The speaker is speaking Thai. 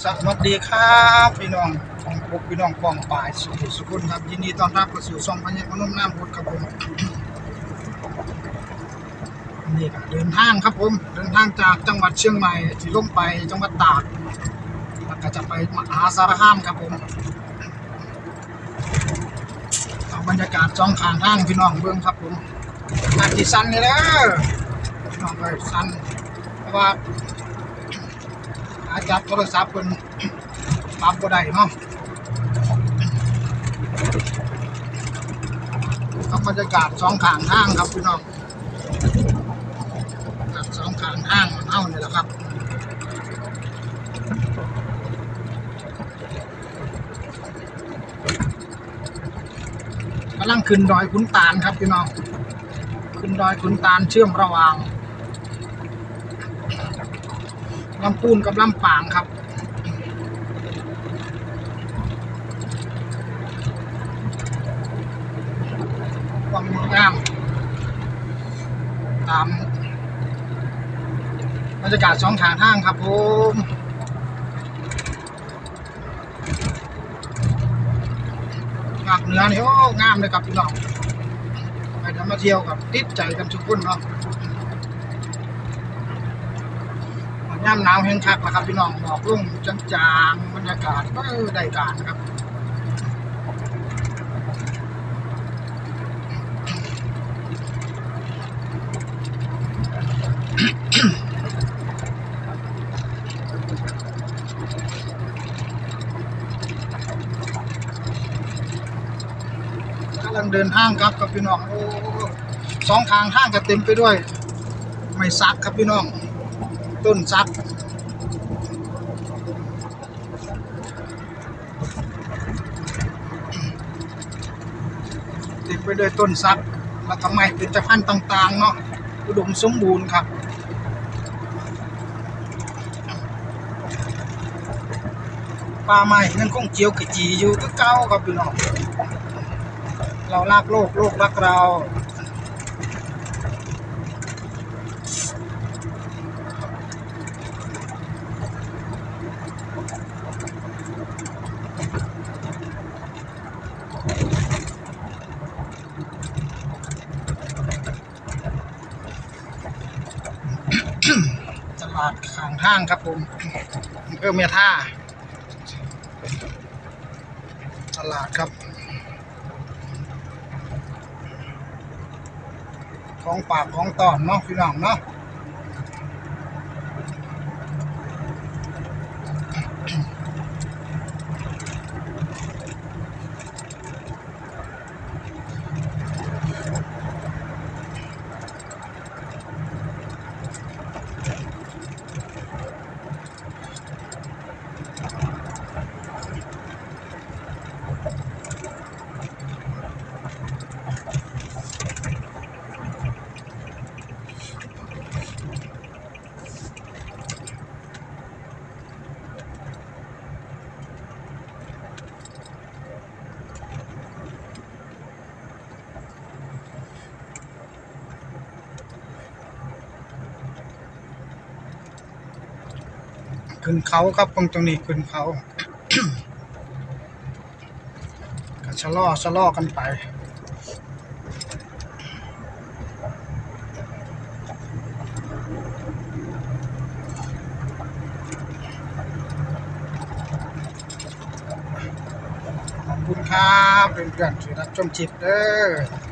สวัสดีครับพี่น้องของพวกพี่น้องกองป่ายสุขสุขุนครับยินดีต้อนรับเข้าสู่ช่องพญาพนมน้ำพุทธครับผมนี่ก็เดินทางครับผมเดินทางจากจังหวัดเชียงใหม่ที่ลงไปจังหวัดตากแล้วก็จะไปมหาสารคามครับผมเอาบรรยากาศจ้องขางทางพี่น้องเบื้องครับผมอาทิสันนี่แหละพี่น้องไปสันเพราะว่า อาจับโทรศัพท์เพิ่นปรับบ่ได้เนาะครับบรรยากาศสองข้างทางครับพี่น้องสองข้างทางมันเฮานี่แหละครับกำลังขึ้นดอยขุนตาลครับพี่น้อง ขึ้นดอยขุนตาลเชื่อมระหว่าง ลำพูนกับลำปางครับความงามตามบรรยากาศสองทางทางครับผมภาคเหนือนี่โอ้งามเลยครับพี่น้องไปเดี๋ยวมาเที่ยวกับติดใจกันทุกคนเนาะ ย่ำหนาวแห้งคักนะครับพี่น้องหมอกลุ่งจางๆบรรยากาศก็ได้การนะครับกำลังเดินทางครับกับพี่น้องโอ้สองทางทางก็เต็มไปด้วย ไม่ซักครับพี่น้อง ต้นซักติดไปด้วยต้นซักแล้วทำไมเป็นจะพันธุ์ต่าง ๆ เนาะอุดมสมบูรณ์ครับป่าไม้นั่นคงเจียวขจีอยู่ก็เก่าครับพี่น้องเรารักโลก โลกรักเรา ข้างห้างครับผมอำเภอเมียท่า ตลาดครับ ของปากของตอนเนาะพี่น้องเนาะ ขึ้นเขาครับตรงตรงนี้ขึ้นเขาก็ชะลอชะลอกันไปขอบคุณครับเป็นเพื่อนๆที่รับชมชิปเด้อ